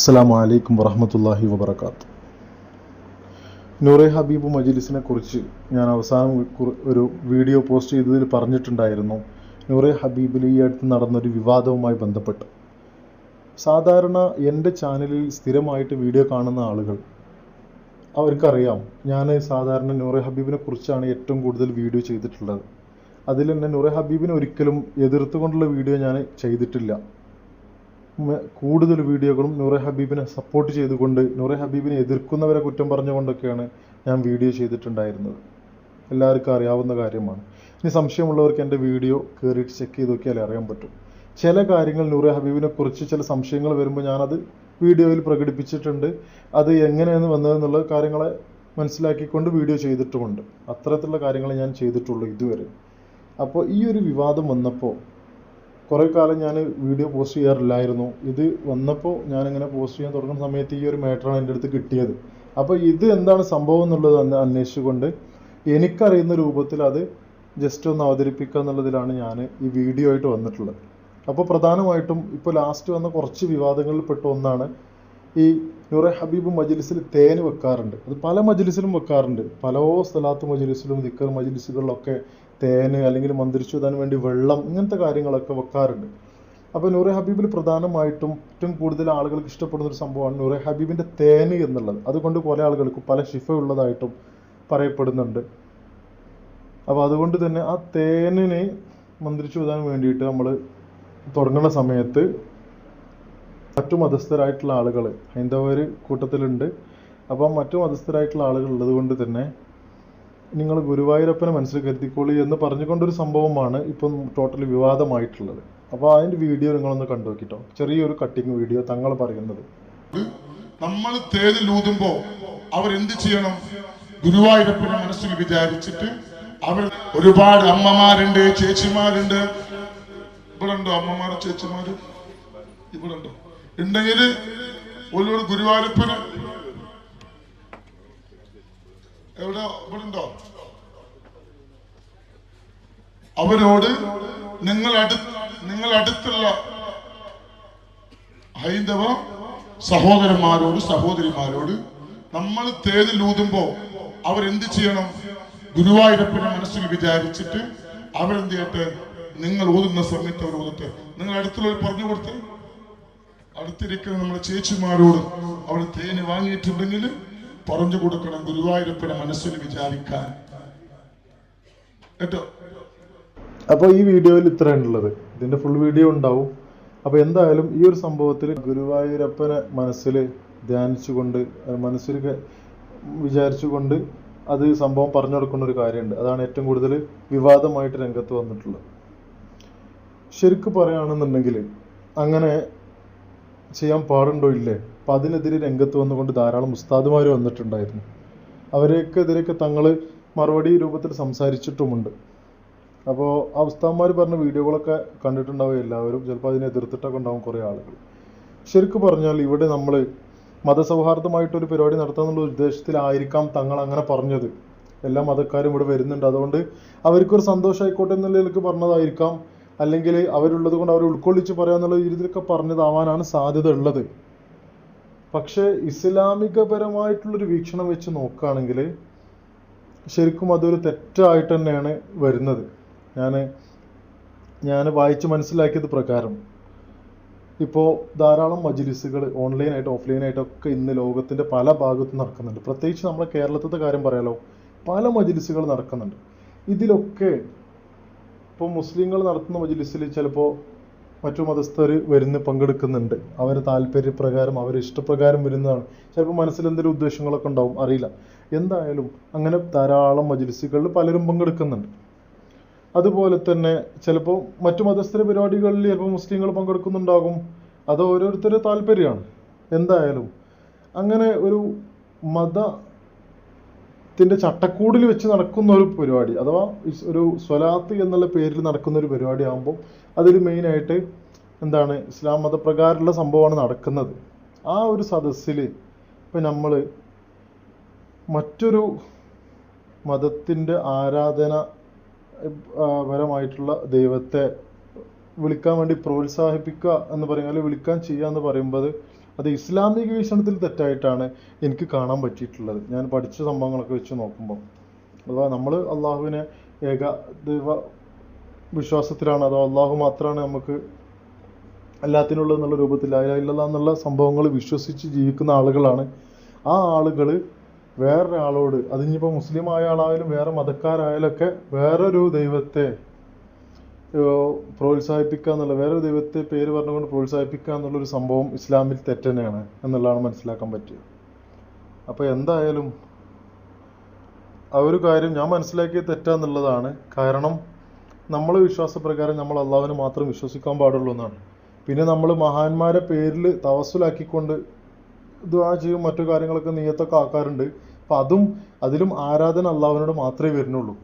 അസ്സാം വലൈക്കും വറഹമത്തല്ലാഹി വബർക്കാത്തു നൂറെ ഹബീബ് മജിലിസിനെ കുറിച്ച് ഞാൻ അവസാനം ഒരു വീഡിയോ പോസ്റ്റ് ചെയ്തതിൽ പറഞ്ഞിട്ടുണ്ടായിരുന്നു. നൂറെ ഹബീബിൽ ഈ അടുത്ത് നടന്നൊരു വിവാദവുമായി ബന്ധപ്പെട്ട്. സാധാരണ എന്റെ ചാനലിൽ സ്ഥിരമായിട്ട് വീഡിയോ കാണുന്ന ആളുകൾ അവർക്കറിയാം ഞാൻ സാധാരണ നൂറെ ഹബീബിനെ കുറിച്ചാണ് ഏറ്റവും കൂടുതൽ വീഡിയോ ചെയ്തിട്ടുള്ളത്. അതിൽ തന്നെ നൂറെ ഹബീബിനെ ഒരിക്കലും എതിർത്തുകൊണ്ടുള്ള വീഡിയോ ഞാൻ ചെയ്തിട്ടില്ല. കൂടുതൽ വീഡിയോകളും നൂറെ ഹബീബിനെ സപ്പോർട്ട് ചെയ്തുകൊണ്ട് നൂറെ ഹബീബിനെ എതിർക്കുന്നവരെ കുറ്റം പറഞ്ഞുകൊണ്ടൊക്കെയാണ് ഞാൻ വീഡിയോ ചെയ്തിട്ടുണ്ടായിരുന്നത്. എല്ലാവർക്കും അറിയാവുന്ന കാര്യമാണ്. ഇനി സംശയമുള്ളവർക്ക് എന്റെ വീഡിയോ കയറിയിട്ട് ചെക്ക് ചെയ്ത് നോക്കിയാലേ അറിയാൻ പറ്റും. ചില കാര്യങ്ങൾ നൂറെ ഹബീബിനെ കുറിച്ച് ചില സംശയങ്ങൾ വരുമ്പോൾ ഞാനത് വീഡിയോയിൽ പ്രകടിപ്പിച്ചിട്ടുണ്ട്. അത് എങ്ങനെയാണ് വന്നതെന്നുള്ള കാര്യങ്ങളെ മനസ്സിലാക്കിക്കൊണ്ട് വീഡിയോ ചെയ്തിട്ടുമുണ്ട്. അത്തരത്തിലുള്ള കാര്യങ്ങൾ ഞാൻ ചെയ്തിട്ടുള്ളൂ ഇതുവരെ. അപ്പോൾ ഈ ഒരു വിവാദം വന്നപ്പോൾ കുറേ കാലം ഞാൻ വീഡിയോ പോസ്റ്റ് ചെയ്യാറില്ലായിരുന്നു. ഇത് വന്നപ്പോൾ ഞാനിങ്ങനെ പോസ്റ്റ് ചെയ്യാൻ തുടങ്ങുന്ന സമയത്ത് ഈ ഒരു മാറ്ററാണ് എന്റെ അടുത്ത് കിട്ടിയത്. അപ്പോൾ ഇത് എന്താണ് സംഭവം എന്നുള്ളത് അന്വേഷിച്ചുകൊണ്ട് എനിക്കറിയുന്ന രൂപത്തിൽ അത് ജസ്റ്റ് ഒന്ന് അവതരിപ്പിക്കുക എന്നുള്ളതിലാണ് ഞാൻ ഈ വീഡിയോ ആയിട്ട് വന്നിട്ടുള്ളത്. അപ്പോൾ പ്രധാനമായിട്ടും ഇപ്പോൾ ലാസ്റ്റ് വന്ന കുറച്ച് വിവാദങ്ങളിൽ പെട്ട ഒന്നാണ് ഈ നൂറെ ഹബീബ് മജ്ലിസിൽ തേന് വെക്കാറുണ്ട്. അത് പല മജ്ലിസിലും വെക്കാറുണ്ട്. പല സ്ഥലത്ത് മജ്ലിസിലും ദിക്കർ മജ്ലിസുകളിലൊക്കെ തേന് അല്ലെങ്കിൽ മന്ത്രിച്ചുതാൻ വേണ്ടി വെള്ളം ഇങ്ങനത്തെ കാര്യങ്ങളൊക്കെ വെക്കാറുണ്ട്. അപ്പോൾ നൂറെ ഹബീബിൽ പ്രധാനമായിട്ടും ഏറ്റവും കൂടുതൽ ആളുകൾക്ക് ഇഷ്ടപ്പെടുന്ന ഒരു സംഭവമാണ് നൂറെ ഹബീബിന്റെ തേന് എന്നുള്ളത്. അതുകൊണ്ട് പല ആളുകൾക്ക് പല ഉള്ളതായിട്ടും പറയപ്പെടുന്നുണ്ട്. അപ്പോൾ അതുകൊണ്ട് തന്നെ ആ തേനിനെ മന്ത്രിച്ചുതാൻ വേണ്ടിയിട്ട് നമ്മൾ തുടങ്ങുന്ന സമയത്ത് മറ്റു മതസ്ഥരായിട്ടുള്ള ആളുകൾ ഹൈന്ദവർ കൂട്ടത്തിലുണ്ട്. അപ്പം മറ്റു മതസ്ഥരായിട്ടുള്ള ആളുകൾ ഉള്ളത് കൊണ്ട് തന്നെ നിങ്ങൾ ഗുരുവായൂരപ്പനെ മനസ്സിൽ കരുതിക്കോളി എന്ന് പറഞ്ഞുകൊണ്ടൊരു സംഭവമാണ് ഇപ്പം ടോട്ടലി വിവാദമായിട്ടുള്ളത്. അപ്പോൾ അതിന്റെ വീഡിയോ നിങ്ങളൊന്ന് കണ്ടു നോക്കിട്ടോ. ചെറിയൊരു കട്ടിങ് വീഡിയോ തങ്ങൾ പറയുന്നത്. നമ്മൾ ഊതുമ്പോ അവരെന്ത് ചെയ്യണം? ഗുരുവായൂരപ്പനെ മനസ്സിൽ വിചാരിച്ചിട്ട് അവർ ഒരുപാട് അമ്മമാരുണ്ട് ചേച്ചിമാരുണ്ട്. ഇവിടെ ഉണ്ടോ അമ്മമാരും ചേച്ചിമാരും? ഇവിടെ ഉണ്ടോ ഉണ്ടെങ്കിൽ ഒരു ഗുരുവായൂരപ്പന് എവിടെ? ഇവിടെ അവരോട് നിങ്ങൾ നിങ്ങൾ അടുത്തുള്ള ഹൈന്ദവ സഹോദരന്മാരോട് സഹോദരിമാരോട് നമ്മൾ തേതിൽ ഊതുമ്പോ അവരെന്ത് ചെയ്യണം? ഗുരുവായൂരപ്പനെ മനസ്സിൽ വിചാരിച്ചിട്ട് അവരെന്ത് ചെയ്യട്ടെ? നിങ്ങൾ ഊതുന്ന സമയത്ത് അവർ ഊതട്ടെ. നിങ്ങൾ അടുത്തുള്ളവർ പറഞ്ഞു കൊടുത്ത് അടുത്തിരിക്കുന്ന നമ്മുടെ ചേച്ചിമാരോട് അവർ തേന് വാങ്ങിയിട്ടുണ്ടെങ്കിൽ പറഞ്ഞു കൊടുക്കണം ഗുരുവായൂരപ്പനെ മനസ്സിൽ വിചാരിക്കാൻ. കേട്ടോ? അപ്പോൾ ഈ വീഡിയോയിൽ ഇത്രയാണ് ഉള്ളത്. ഇതിന്റെ ഫുൾ വീഡിയോ ഉണ്ടാവും. അപ്പോൾ എന്തായാലും ഈ ഒരു സംഭവത്തിൽ ഗുരുവായൂരപ്പനെ മനസ്സിൽ ധ്യാനിച്ചുകൊണ്ട് മനസ്സിൽ വിചാരിച്ചുകൊണ്ട് അത് സംഭവം പറഞ്ഞു കൊടുക്കുന്ന ഒരു കാര്യമുണ്ട്. അതാണ് ഏറ്റവും കൂടുതൽ വിവാദമായിട്ട് രംഗത്ത് വന്നിട്ടുള്ളത്. ശരിക്കും പറയുകയാണെന്നുണ്ടെങ്കിൽ അങ്ങനെ ചെയ്യാൻ പാടുണ്ടോ ഇല്ലേ? അപ്പം അതിനെതിരെ രംഗത്ത് വന്നുകൊണ്ട് ധാരാളം ഉസ്താദുമാർ വന്നിട്ടുണ്ടായിരുന്നു. അവരെയൊക്കെതിരെയൊക്കെ തങ്ങൾ മറുപടി രൂപത്തിൽ സംസാരിച്ചിട്ടുമുണ്ട്. അപ്പോൾ ആ ഉസ്താദ്മാർ പറഞ്ഞ വീഡിയോകളൊക്കെ കണ്ടിട്ടുണ്ടാവും എല്ലാവരും. ചിലപ്പോൾ അതിനെ എതിർത്തിട്ടൊക്കെ ഉണ്ടാവും കുറേ ആളുകൾ ശരിക്കും പറഞ്ഞാൽ ഇവിടെ നമ്മൾ മതസൗഹാർദ്ദമായിട്ടൊരു പരിപാടി നടത്താമെന്നുള്ള ഉദ്ദേശത്തിലായിരിക്കാം തങ്ങൾ അങ്ങനെ പറഞ്ഞത്. എല്ലാ മതക്കാരും ഇവിടെ വരുന്നുണ്ട്. അതുകൊണ്ട് അവർക്കൊരു സന്തോഷമായിക്കോട്ടെ എന്നുള്ള നിലയ്ക്ക് പറഞ്ഞതായിരിക്കാം. അല്ലെങ്കിൽ അവരുള്ളത് കൊണ്ട് അവർ ഉൾക്കൊള്ളിച്ച് പറയാന്നുള്ള രീതിയിലൊക്കെ പറഞ്ഞതാവാനാണ് സാധ്യത ഉള്ളത്. പക്ഷേ ഇസ്ലാമികപരമായിട്ടുള്ളൊരു വീക്ഷണം വെച്ച് നോക്കുകയാണെങ്കിൽ ശരിക്കും അതൊരു തെറ്റായിട്ട് തന്നെയാണ് വരുന്നത്. ഞാൻ ഞാൻ വായിച്ച് മനസ്സിലാക്കിയത് പ്രകാരം. ഇപ്പോൾ ധാരാളം മജ്ലിസുകൾ ഓൺലൈനായിട്ട് ഓഫ്ലൈനായിട്ടൊക്കെ ഇന്ന് ലോകത്തിന്റെ പല ഭാഗത്തും നടക്കുന്നുണ്ട്. പ്രത്യേകിച്ച് നമ്മുടെ കേരളത്തിലത്തെ കാര്യം പറയാലോ പല മജ്ലിസുകൾ നടക്കുന്നുണ്ട്. ഇതിലൊക്കെ ഇപ്പോൾ മുസ്ലിങ്ങൾ നടത്തുന്ന മജ്ലിസിൽ ചിലപ്പോൾ മറ്റു മതസ്ഥർ വരുന്ന പങ്കെടുക്കുന്നുണ്ട്. അവരെ താല്പര്യപ്രകാരം അവർ ഇഷ്ടപ്രകാരം വരുന്നതാണ്. ചിലപ്പോൾ മനസ്സിൽ എന്തെങ്കിലും ഉദ്ദേശങ്ങളൊക്കെ ഉണ്ടാവും അറിയില്ല. എന്തായാലും അങ്ങനെ ധാരാളം മജ്ലിസുകളിൽ പലരും പങ്കെടുക്കുന്നുണ്ട്. അതുപോലെ തന്നെ ചിലപ്പോൾ മറ്റു മതസ്ഥര പരിപാടികളിൽ ചിലപ്പോൾ മുസ്ലിങ്ങൾ പങ്കെടുക്കുന്നുണ്ടാകും. അത് ഓരോരുത്തരുടെ താല്പര്യമാണ്. എന്തായാലും അങ്ങനെ ഒരു മത ത്തിന്റെ ചട്ടക്കൂടിൽ വെച്ച് നടക്കുന്ന ഒരു പരിപാടി അഥവാ ഒരു സ്വലാത്ത് എന്നുള്ള പേരിൽ നടക്കുന്ന ഒരു പരിപാടി ആകുമ്പോൾ അതിൽ മെയിനായിട്ട് എന്താണ് ഇസ്ലാം മതപ്രകാരമുള്ള സംഭവമാണ് നടക്കുന്നത്. ആ ഒരു സദസ്സിൽ ഇപ്പം നമ്മൾ മറ്റൊരു മതത്തിന്റെ ആരാധന പരമായിട്ടുള്ള ദൈവത്തെ വിളിക്കാൻ വേണ്ടി പ്രോത്സാഹിപ്പിക്കുക എന്ന് പറയുക അല്ലെങ്കിൽ വിളിക്കാൻ ചെയ്യുക എന്ന് പറയുമ്പോൾ അത് ഇസ്ലാമിക വീക്ഷണത്തിൽ തെറ്റായിട്ടാണ് എനിക്ക് കാണാൻ പറ്റിയിട്ടുള്ളത്. ഞാൻ പഠിച്ച സംഭവങ്ങളൊക്കെ വെച്ച് നോക്കുമ്പോൾ അഥവാ നമ്മൾ അള്ളാഹുവിനെ ഏക ദൈവ വിശ്വാസത്തിലാണ്. അതോ അള്ളാഹു മാത്രമാണ് നമുക്ക് എല്ലാത്തിനുള്ളത് എന്നുള്ള രൂപത്തിൽ അല്ല എന്നുള്ള സംഭവങ്ങൾ വിശ്വസിച്ച് ജീവിക്കുന്ന ആളുകളാണ്. ആ ആളുകൾ വേറൊരാളോട് അതിനിപ്പോൾ മുസ്ലിം ആയ ആളായാലും വേറെ മതക്കാരായാലൊക്കെ വേറൊരു ദൈവത്തെ പ്രോത്സാഹിപ്പിക്കുക എന്നുള്ള വേറൊരു ദൈവത്തെ പേര് പറഞ്ഞുകൊണ്ട് പ്രോത്സാഹിപ്പിക്കുക എന്നുള്ളൊരു സംഭവം ഇസ്ലാമിൽ തെറ്റന്നെയാണ് എന്നുള്ളതാണ് മനസ്സിലാക്കാൻ പറ്റിയത് അപ്പോൾ എന്തായാലും ആ ഒരു കാര്യം ഞാൻ മനസ്സിലാക്കിയത് തെറ്റാന്നുള്ളതാണ്. കാരണം നമ്മളെ വിശ്വാസപ്രകാരം നമ്മൾ അള്ളാഹുവിനെ മാത്രം വിശ്വസിക്കാൻ പാടുള്ളൂ എന്നാണ്. പിന്നെ നമ്മൾ മഹാന്മാരെ പേരിൽ തവസ്സുലാക്കിക്കൊണ്ട് ദുആ ചെയ്യും മറ്റു കാര്യങ്ങളൊക്കെ നീയത്തൊക്കെ ആക്കാറുണ്ട്. അപ്പം അതും അതിലും ആരാധന അള്ളാഹുവിനോട് മാത്രമേ വരുന്നുള്ളൂ.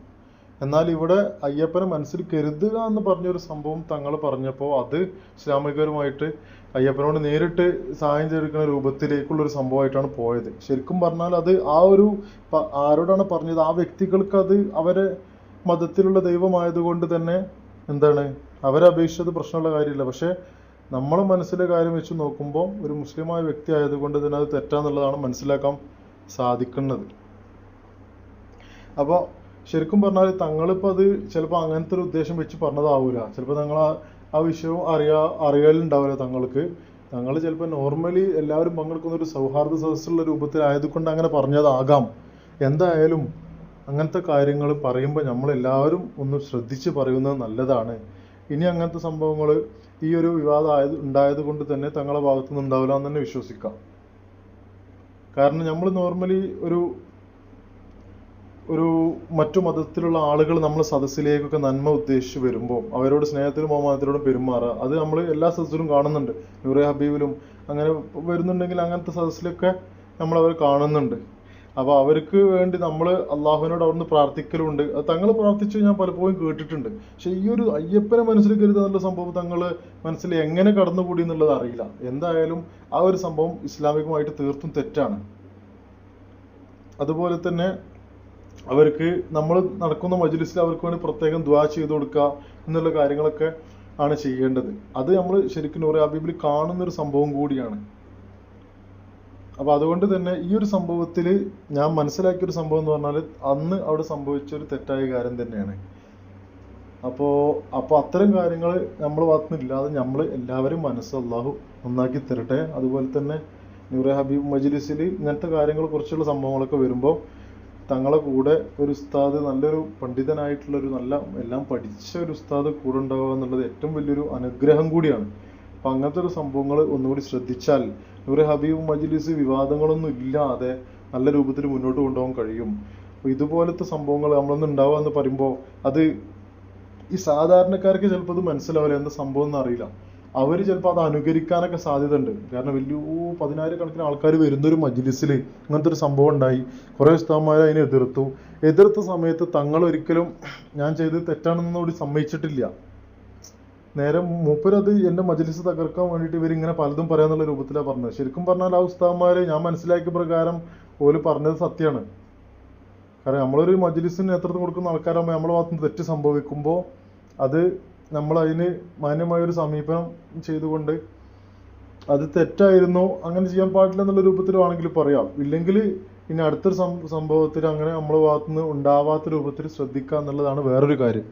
എന്നാൽ ഇവിടെ അയ്യപ്പനെ മനസ്സിൽ കരുതുക എന്ന് പറഞ്ഞൊരു സംഭവം തങ്ങൾ പറഞ്ഞപ്പോൾ അത് ഇസ്ലാമികരുമായിട്ട് അയ്യപ്പനോട് നേരിട്ട് സഹായം ചെയ്തെടുക്കുന്ന രൂപത്തിലേക്കുള്ളൊരു സംഭവമായിട്ടാണ് പോയത്. ശരിക്കും പറഞ്ഞാൽ അത് ആ ഒരു ആരോടാണ് പറഞ്ഞത്? ആ വ്യക്തികൾക്ക് അത് അവരെ മതത്തിലുള്ള ദൈവമായതുകൊണ്ട് തന്നെ എന്താണ്? അവരെ അപേക്ഷിച്ചത് പ്രശ്നമുള്ള കാര്യമില്ല. പക്ഷേ നമ്മളെ മനസ്സിലെ കാര്യം വെച്ച് നോക്കുമ്പോൾ ഒരു മുസ്ലിമായ വ്യക്തി ആയതുകൊണ്ട് തന്നെ അത് തെറ്റാന്നുള്ളതാണ് മനസ്സിലാക്കാൻ സാധിക്കുന്നത്. അപ്പോൾ ശരിക്കും പറഞ്ഞാൽ തങ്ങളിപ്പോൾ അത് ചിലപ്പോൾ അങ്ങനത്തെ ഒരു ഉദ്ദേശം വെച്ച് പറഞ്ഞതാവൂല. ചിലപ്പോൾ തങ്ങൾ ആ ആ വിഷയവും അറിയാ അറിയലുണ്ടാവില്ല തങ്ങൾക്ക്. തങ്ങൾ ചിലപ്പോൾ നോർമലി എല്ലാവരും പങ്കെടുക്കുന്ന ഒരു സൗഹാർദ്ദ സദസ്സുള്ള രൂപത്തിലായതുകൊണ്ട് അങ്ങനെ പറഞ്ഞതാകാം. എന്തായാലും അങ്ങനത്തെ കാര്യങ്ങൾ പറയുമ്പോൾ നമ്മളെല്ലാവരും ഒന്ന് ശ്രദ്ധിച്ച് പറയുന്നത് നല്ലതാണ്. ഇനി അങ്ങനത്തെ സംഭവങ്ങൾ ഈ ഒരു വിവാദം ആയത് ഉണ്ടായത് കൊണ്ട് തന്നെ തങ്ങളെ ഭാഗത്തു നിന്ന് ഉണ്ടാവില്ല എന്ന് തന്നെ വിശ്വസിക്കാം. കാരണം നമ്മൾ നോർമലി ഒരു ഒരു മറ്റു മതത്തിലുള്ള ആളുകൾ നമ്മൾ സദസ്സിലേക്കൊക്കെ നന്മ ഉദ്ദേശിച്ച് വരുമ്പോൾ അവരോട് സ്നേഹത്തിലും ബഹുമാനത്തിലോടും പെരുമാറുക. അത് നമ്മൾ എല്ലാ സദസ്സിലും കാണുന്നുണ്ട്. നൂറെ ഹബീബിലും അങ്ങനെ വരുന്നുണ്ടെങ്കിൽ അങ്ങനത്തെ സദസ്സിലൊക്കെ നമ്മൾ അവർ കാണുന്നുണ്ട്. അപ്പോൾ അവർക്ക് വേണ്ടി നമ്മൾ അള്ളാഹുവിനോട് അവിടുന്ന് പ്രാർത്ഥിക്കലുണ്ട്. അത് തങ്ങൾ പ്രാർത്ഥിച്ചു ഞാൻ പലപ്പോഴും കേട്ടിട്ടുണ്ട്. പക്ഷെ ഈ ഒരു അയ്യപ്പനെ മനസ്സിൽ കരുതുക സംഭവം തങ്ങൾ മനസ്സിൽ എങ്ങനെ കടന്നുകൂടി എന്നുള്ളത് അറിയില്ല. എന്തായാലും ആ ഒരു സംഭവം ഇസ്ലാമികമായിട്ട് തീർത്തും തെറ്റാണ്. അതുപോലെ തന്നെ അവർക്ക് നമ്മൾ നടക്കുന്ന മജ്ലിസിൽ അവർക്ക് വേണ്ടി പ്രത്യേകം ദ്വാ ചെയ്ത് കൊടുക്കുക എന്നുള്ള കാര്യങ്ങളൊക്കെ ആണ് ചെയ്യേണ്ടത്. അത് നമ്മൾ ശരിക്കും നൂറെ കാണുന്ന ഒരു സംഭവം കൂടിയാണ്. അപ്പൊ അതുകൊണ്ട് തന്നെ ഈ ഒരു സംഭവത്തിൽ ഞാൻ മനസ്സിലാക്കിയ ഒരു സംഭവം എന്ന് പറഞ്ഞാൽ അന്ന് അവിടെ സംഭവിച്ച ഒരു തെറ്റായ കാര്യം തന്നെയാണ്. അപ്പോ അപ്പൊ അത്തരം കാര്യങ്ങൾ നമ്മൾ ഭാഗത്തുനിന്ന് നമ്മൾ എല്ലാവരും മനസ്സ് അള്ളാഹു നന്നാക്കി തരട്ടെ. അതുപോലെ തന്നെ നൂറെ ഹബീബ് മജ്ലിസിൽ ഇങ്ങനത്തെ കാര്യങ്ങൾ കുറിച്ചുള്ള സംഭവങ്ങളൊക്കെ വരുമ്പോൾ തങ്ങളെ കൂടെ ഒരു ഉസ്താദ് നല്ലൊരു പണ്ഡിതനായിട്ടുള്ള ഒരു നല്ല എല്ലാം പഠിച്ച ഒരു ഉസ്താദ് കൂടെ ഉണ്ടാവുക എന്നുള്ളത് ഏറ്റവും വലിയൊരു അനുഗ്രഹം കൂടിയാണ്. അപ്പൊ അങ്ങനത്തെ ഒരു സംഭവങ്ങൾ ഒന്നുകൂടി ശ്രദ്ധിച്ചാൽ ഇവർ ഹബീബ് മജ്ലിസ് വിവാദങ്ങളൊന്നും ഇല്ലാതെ നല്ല രൂപത്തിൽ മുന്നോട്ട് കൊണ്ടുപോകാൻ കഴിയും. ഇതുപോലത്തെ സംഭവങ്ങൾ നമ്മളൊന്നും ഉണ്ടാവുക എന്ന് പറയുമ്പോൾ അത് ഈ സാധാരണക്കാർക്ക് ചിലപ്പോൾ അത് മനസ്സിലാവില്ല എന്താ സംഭവം എന്ന് അറിയില്ല. അവർ ചിലപ്പോൾ അത് അനുകരിക്കാനൊക്കെ സാധ്യത ഉണ്ട് കാരണം വലിയ പതിനായിരക്കണക്കിന് ആൾക്കാർ വരുന്ന ഒരു മജ്ലിസിൽ ഇങ്ങനത്തെ ഒരു സംഭവം ഉണ്ടായി. കുറേ ഉസ്താന്മാർ അതിനെ എതിർത്തു. എതിർത്ത സമയത്ത് തങ്ങൾ ഒരിക്കലും ഞാൻ ചെയ്തത് തെറ്റാണെന്നോട് സമ്മതിച്ചിട്ടില്ല. നേരെ മൂപ്പരത് എന്റെ മജ്ലിസ് തകർക്കാൻ വേണ്ടിയിട്ട് ഇവരിങ്ങനെ പലതും പറയാന്നുള്ള രൂപത്തിലാണ് പറഞ്ഞത്. ശരിക്കും പറഞ്ഞാൽ ആ ഉസ്താന്മാര് ഞാൻ മനസ്സിലാക്കിയ പ്രകാരം ഓൽ പറഞ്ഞത് സത്യമാണ് കാരണം നമ്മളൊരു മജലിസിന് നേതൃത്വം കൊടുക്കുന്ന ആൾക്കാരാകുമ്പോൾ നമ്മളെ ഭാഗത്തുനിന്ന് തെറ്റ് സംഭവിക്കുമ്പോൾ അത് നമ്മൾ അതിന് മാന്യമായ ഒരു സമീപനം ചെയ്തുകൊണ്ട് അത് തെറ്റായിരുന്നു അങ്ങനെ ചെയ്യാൻ പാടില്ല എന്നുള്ള രൂപത്തിലാണെങ്കിൽ പറയാം. ഇല്ലെങ്കിൽ ഇനി അടുത്തൊരു സംഭവത്തിൽ അങ്ങനെ നമ്മളെ ഭാഗത്തുനിന്ന് ഉണ്ടാവാത്ത രൂപത്തിൽ ശ്രദ്ധിക്കുക എന്നുള്ളതാണ് വേറൊരു കാര്യം.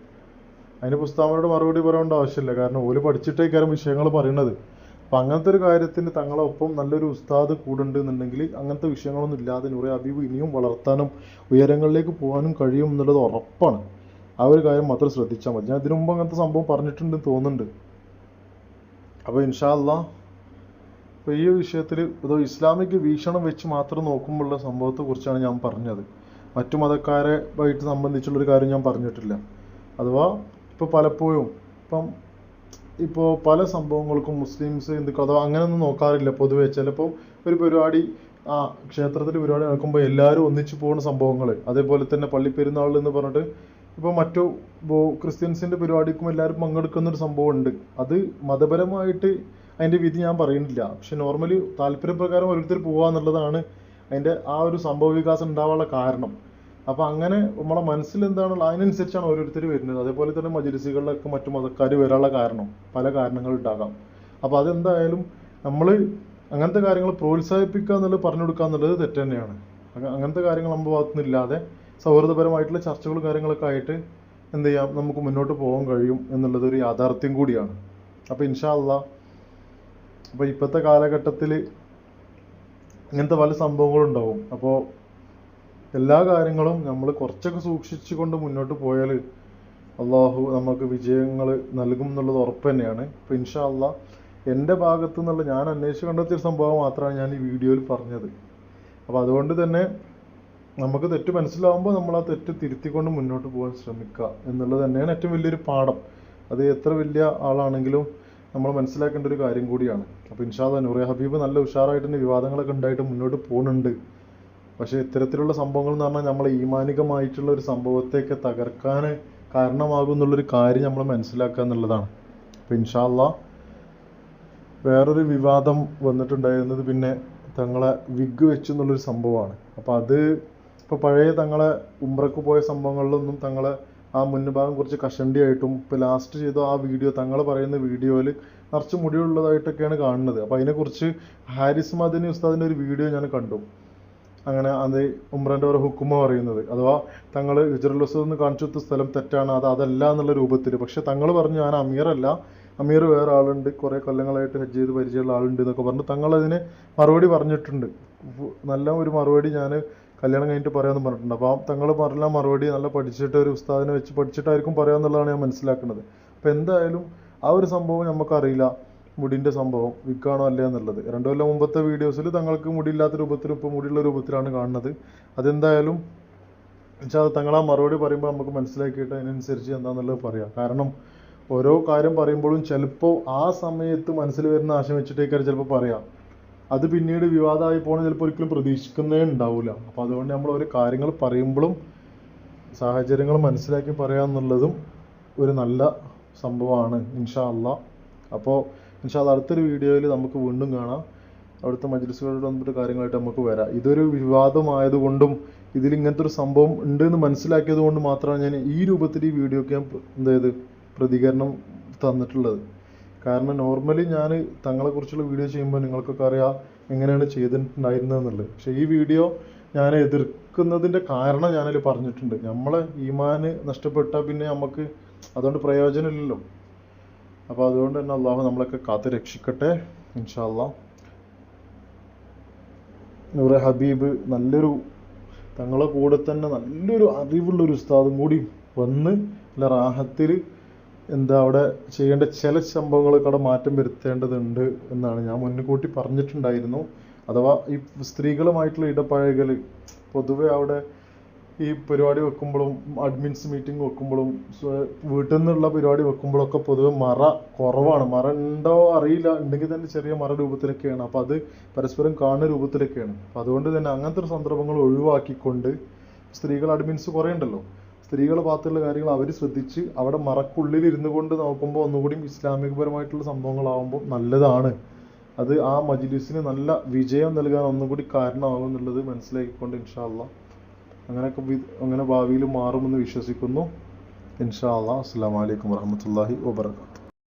അതിന് പുസ്തകങ്ങളോട് മറുപടി പറയേണ്ട ആവശ്യമില്ല. കാരണം ഓൽ പഠിച്ചിട്ടേ കാര്യം വിഷയങ്ങൾ പറയണത്. അപ്പൊ അങ്ങനത്തെ ഒരു കാര്യത്തിന് തങ്ങളെ ഒപ്പം നല്ലൊരു ഉസ്താദ് കൂടുണ്ട് എന്നുണ്ടെങ്കിൽ അങ്ങനത്തെ വിഷയങ്ങളൊന്നും ഇല്ലാതെ നൂറെ അബീബ് ഇനിയും വളർത്താനും ഉയരങ്ങളിലേക്ക് പോകാനും കഴിയും എന്നുള്ളത് ഉറപ്പാണ്. ആ ഒരു കാര്യം മാത്രം ശ്രദ്ധിച്ചാൽ മതി. ഞാൻ ഇതിനു മുമ്പ് അങ്ങനത്തെ സംഭവം പറഞ്ഞിട്ടുണ്ട് തോന്നുന്നുണ്ട്. അപ്പോൾ ഇൻഷാല്ല അപ്പോൾ ഈ വിഷയത്തിൽ അതോ ഇസ്ലാമിക വീക്ഷണം വെച്ച് മാത്രം നോക്കുമ്പോഴുള്ള സംഭവത്തെ കുറിച്ചാണ് ഞാൻ പറഞ്ഞത്. മറ്റു മതക്കാരെ ആയിട്ട് സംബന്ധിച്ചുള്ളൊരു കാര്യം ഞാൻ പറഞ്ഞിട്ടില്ല. അഥവാ ഇപ്പോൾ പലപ്പോഴും ഇപ്പം ഇപ്പോൾ പല സംഭവങ്ങൾക്കും മുസ്ലിംസ് ഹിന്ദുക്കൾ അഥവാ അങ്ങനെയൊന്നും നോക്കാറില്ല പൊതുവെ. ചിലപ്പോൾ ഒരു പരിപാടി ആ ക്ഷേത്രത്തിൽ പരിപാടി നടക്കുമ്പോൾ എല്ലാവരും ഒന്നിച്ചു പോകുന്ന സംഭവങ്ങൾ അതേപോലെ തന്നെ പള്ളിപ്പെരുന്നാൾ എന്ന് പറഞ്ഞിട്ട് ഇപ്പോൾ മറ്റു ക്രിസ്ത്യൻസിന്റെ പരിപാടിക്കും എല്ലാവരും പങ്കെടുക്കുന്ന ഒരു സംഭവം ഉണ്ട് അത് മതപരമായിട്ട് അതിന്റെ വിധി ഞാൻ പറയുന്നില്ല. പക്ഷെ നോർമലി താല്പര്യപ്രകാരം ഓരോരുത്തർ പോകുക എന്നുള്ളതാണ് അതിന്റെ ആ ഒരു സംഭവ വികാസം ഉണ്ടാവാനുള്ള കാരണം. അപ്പോൾ അങ്ങനെ നമ്മളെ മനസ്സിൽ എന്താണുള്ള അതിനനുസരിച്ചാണ് ഓരോരുത്തർ വരുന്നത്. അതേപോലെ തന്നെ മജലിസുകളിലൊക്കെ മറ്റു മതക്കാർ വരാനുള്ള കാരണം പല കാരണങ്ങൾ ഉണ്ടാകാം. അപ്പോൾ അതെന്തായാലും നമ്മൾ അങ്ങനത്തെ കാര്യങ്ങൾ പ്രോത്സാഹിപ്പിക്കുക എന്നുള്ളത് പറഞ്ഞു കൊടുക്കുക എന്നുള്ളത് തെറ്റ് തന്നെയാണ്. അങ്ങനത്തെ കാര്യങ്ങൾ നമ്മുടെ ഭാഗത്തുനിന്ന് ഇല്ലാതെ സൗഹൃദപരമായിട്ടുള്ള ചർച്ചകളും കാര്യങ്ങളൊക്കെ ആയിട്ട് എന്ത് ചെയ്യാം? നമുക്ക് മുന്നോട്ട് പോകാൻ കഴിയും എന്നുള്ളത് ഒരു യാഥാർത്ഥ്യം കൂടിയാണ്. അപ്പോൾ ഇൻഷാല്ല അപ്പോൾ ഇപ്പോഴത്തെ കാലഘട്ടത്തിൽ ഇങ്ങനത്തെ പല സംഭവങ്ങളും ഉണ്ടാവും അപ്പോൾ എല്ലാ കാര്യങ്ങളും നമ്മൾ കുറച്ചൊക്കെ സൂക്ഷിച്ചുകൊണ്ട് മുന്നോട്ട് പോയാൽ അള്ളാഹു നമുക്ക് വിജയങ്ങൾ നൽകും എന്നുള്ളത് ഉറപ്പ് തന്നെയാണ്. അപ്പോൾ ഇൻഷാ അള്ളാ എന്റെ ഭാഗത്തു നിന്നുള്ള ഞാൻ അന്വേഷിച്ച് കണ്ടെത്തിയ സംഭവം മാത്രമാണ് ഞാൻ ഈ വീഡിയോയിൽ പറഞ്ഞത്. അപ്പോൾ അതുകൊണ്ട് തന്നെ നമുക്ക് തെറ്റ് മനസ്സിലാവുമ്പോൾ നമ്മൾ ആ തെറ്റ് തിരുത്തിക്കൊണ്ട് മുന്നോട്ട് പോകാൻ ശ്രമിക്കുക എന്നുള്ളത് തന്നെയാണ് ഏറ്റവും വലിയൊരു പാഠം. അത് എത്ര വലിയ ആളാണെങ്കിലും നമ്മൾ മനസ്സിലാക്കേണ്ട ഒരു കാര്യം കൂടിയാണ്. അപ്പോൾ ഇൻഷാദ് നൂറെ ഹബീബ് നല്ല ഉഷാറായിട്ട് തന്നെ വിവാദങ്ങളൊക്കെ ഉണ്ടായിട്ട് മുന്നോട്ട് പോകുന്നുണ്ട്. പക്ഷേ ഇത്തരത്തിലുള്ള സംഭവങ്ങൾ എന്ന് പറഞ്ഞാൽ നമ്മളെ ഈമാനികമായിട്ടുള്ള ഒരു സംഭവത്തെയൊക്കെ തകർക്കാൻ കാരണമാകുമെന്നുള്ളൊരു കാര്യം നമ്മൾ മനസ്സിലാക്കുക എന്നുള്ളതാണ്. അപ്പോൾ ഇൻഷാല്ല വേറൊരു വിവാദം വന്നിട്ടുണ്ടായിരുന്നത് പിന്നെ തങ്ങളെ വിഗ് വെച്ചു എന്നുള്ളൊരു സംഭവമാണ്. അപ്പോൾ അത് ഇപ്പോൾ പഴയ തങ്ങളെ ഉംറക്ക് പോയ സംഭവങ്ങളിലൊന്നും തങ്ങളെ ആ മുൻഭാഗം കുറച്ച് കഷണ്ടിയായിട്ടും ഇപ്പോൾ ലാസ്റ്റ് ചെയ്ത ആ വീഡിയോ തങ്ങൾ പറയുന്ന വീഡിയോയിൽ നിറച്ച് മുടിയുള്ളതായിട്ടൊക്കെയാണ് കാണുന്നത്. അപ്പോൾ അതിനെക്കുറിച്ച് ഹാരിസ് മദനി ഉസ്താദിന്റെ ഒരു വീഡിയോ ഞാൻ കണ്ടു. അങ്ങനെ അത് ഉമ്രന്റെ ഒരു ഹുക്കുമ പറയുന്നത് അഥവാ തങ്ങൾ ഹിജറുൽ വസൂദ് എന്ന് കാണിച്ചു സ്ഥലം തെറ്റാണ് അത് അതല്ല എന്നുള്ള രൂപത്തിൽ പക്ഷെ തങ്ങൾ പറഞ്ഞു ഞാൻ അമീറല്ല. അമീർ വേറെ ആളുണ്ട്. കുറേ കൊല്ലങ്ങളായിട്ട് ഹജ്ജ് ചെയ്ത് പരിചയമുള്ള ആളുണ്ട് എന്നൊക്കെ പറഞ്ഞു. തങ്ങൾ അതിന് മറുപടി പറഞ്ഞിട്ടുണ്ട്. നല്ല ഒരു മറുപടി ഞാൻ കല്യാണം കഴിഞ്ഞിട്ട് പറയാമെന്ന് പറഞ്ഞിട്ടുണ്ട്. അപ്പോൾ തങ്ങൾ പറഞ്ഞ മറുപടി നല്ല പഠിച്ചിട്ട് ഒരു ഉസ്താദിനെ വെച്ച് പഠിച്ചിട്ടായിരിക്കും പറയാമെന്നുള്ളതാണ് ഞാൻ മനസ്സിലാക്കുന്നത്. അപ്പോൾ എന്തായാലും ആ ഒരു സംഭവം നമുക്കറിയില്ല മുടിന്റെ സംഭവം വിൽക്കാണോ അല്ലേ എന്നുള്ളത്. രണ്ടു കൊല്ലം മുമ്പത്തെ വീഡിയോസിൽ തങ്ങൾക്ക് മുടിയില്ലാത്ത രൂപത്തിൽ ഇപ്പോൾ മുടിയുള്ള രൂപത്തിലാണ് കാണുന്നത്. അതെന്തായാലും വെച്ചാൽ തങ്ങൾ ആ മറുപടി പറയുമ്പോൾ നമുക്ക് മനസ്സിലാക്കിയിട്ട് അതിനനുസരിച്ച് എന്താണെന്നുള്ളത് പറയാം. കാരണം ഓരോ കാര്യം പറയുമ്പോഴും ചിലപ്പോൾ ആ സമയത്ത് മനസ്സിൽ വരുന്ന ആശയം വെച്ചിട്ടേക്കാർ ചിലപ്പോൾ പറയാം. അത് പിന്നീട് വിവാദമായി പോകണം ചിലപ്പോൾ ഒരിക്കലും പ്രതീക്ഷിക്കുന്നേ ഉണ്ടാവില്ല അപ്പോൾ അതുകൊണ്ട് നമ്മൾ ഓരോ കാര്യങ്ങൾ പറയുമ്പോഴും സാഹചര്യങ്ങൾ മനസ്സിലാക്കി പറയാന്നുള്ളതും ഒരു നല്ല സംഭവമാണ്. ഇൻഷാ അള്ളാ. അപ്പോൾ അള്ളാ അടുത്തൊരു വീഡിയോയിൽ നമുക്ക് വീണ്ടും കാണാം. അവിടുത്തെ മജ്ലിസുകളോട് വന്നിട്ട് കാര്യങ്ങളായിട്ട് നമുക്ക് വരാം. ഇതൊരു വിവാദമായതുകൊണ്ടും ഇതിൽ ഇങ്ങനത്തെ ഒരു സംഭവം ഉണ്ട് എന്ന് മനസ്സിലാക്കിയത് കൊണ്ട് മാത്രമാണ് ഞാൻ ഈ രൂപത്തിൽ ഈ വീഡിയോക്ക് ഞാൻ എന്തായത് പ്രതികരണം തന്നിട്ടുള്ളത്. കാരണം നോർമലി ഞാൻ തങ്ങളെക്കുറിച്ചുള്ള വീഡിയോ ചെയ്യുമ്പോൾ നിങ്ങൾക്കൊക്കെ അറിയാം എങ്ങനെയാണ് ചെയ്തിട്ടുണ്ടായിരുന്നത് എന്നുള്ളത്. പക്ഷേ ഈ വീഡിയോ ഞാൻ എതിർക്കുന്നതിന്റെ കാരണം ഞാനതിൽ പറഞ്ഞിട്ടുണ്ട്. നമ്മളെ ഈമാന് നഷ്ടപ്പെട്ടാൽ പിന്നെ നമുക്ക് അതുകൊണ്ട് പ്രയോജനമില്ലല്ലോ. അപ്പോൾ അതുകൊണ്ട് തന്നെ അള്ളാഹു നമ്മളൊക്കെ കാത്തു രക്ഷിക്കട്ടെ ഇൻഷാ അള്ളാഹ് നൂറെ ഹബീബ് നല്ലൊരു തങ്ങളെ കൂടെ തന്നെ നല്ലൊരു അറിവുള്ള ഒരു ഉസ്താദും കൂടി വന്ന് നല്ല റാഹത്തിൽ എന്താ അവിടെ ചെയ്യേണ്ട ചില സംഭവങ്ങളൊക്കെ അവിടെ മാറ്റം വരുത്തേണ്ടതുണ്ട് എന്നാണ് ഞാൻ മുൻകൂട്ടി പറഞ്ഞിട്ടുണ്ടായിരുന്നു. അഥവാ ഈ സ്ത്രീകളുമായിട്ടുള്ള ഇടപഴകൽ പൊതുവെ അവിടെ ഈ പരിപാടി വെക്കുമ്പോഴും അഡ്മിൻസ് മീറ്റിംഗ് വെക്കുമ്പോഴും വീട്ടിൽ നിന്നുള്ള പരിപാടി വെക്കുമ്പോഴൊക്കെ പൊതുവെ മറ കുറവാണ്. മറ ഉണ്ടോ അറിയില്ല. ഉണ്ടെങ്കിൽ തന്നെ ചെറിയ മറ രൂപത്തിലൊക്കെയാണ്. അപ്പോൾ അത് പരസ്പരം കാണുന്ന രൂപത്തിലൊക്കെയാണ്. അപ്പോൾ അതുകൊണ്ട് തന്നെ അങ്ങനത്തെ ഒരു സന്ദർഭങ്ങൾ ഒഴിവാക്കിക്കൊണ്ട് സ്ത്രീകൾ അഡ്മിൻസ് കുറേ ഉണ്ടല്ലോ. സ്ത്രീകൾ ഭാഗത്തുള്ള കാര്യങ്ങൾ അവർ ശ്രദ്ധിച്ച് അവിടെ മറക്കുള്ളിൽ ഇരുന്നു കൊണ്ട് നോക്കുമ്പോൾ ഒന്നുകൂടി ഇസ്ലാമികപരമായിട്ടുള്ള സംഭവങ്ങളാവുമ്പോൾ നല്ലതാണ്. അത് ആ മജ്ലിസിന് നല്ല വിജയം നൽകാൻ ഒന്നുകൂടി കാരണമാകും എന്നുള്ളത് മനസ്സിലാക്കിക്കൊണ്ട് ഇൻഷാ അള്ളാ. അങ്ങനെയൊക്കെ അങ്ങനെ ഭാവിയിൽ മാറുമെന്ന് വിശ്വസിക്കുന്നു. ഇൻഷാ അള്ളാഹ് അസ്സാം വലൈക്കും വാഹമത്തല്ലാഹി വാബർക്കാത്തു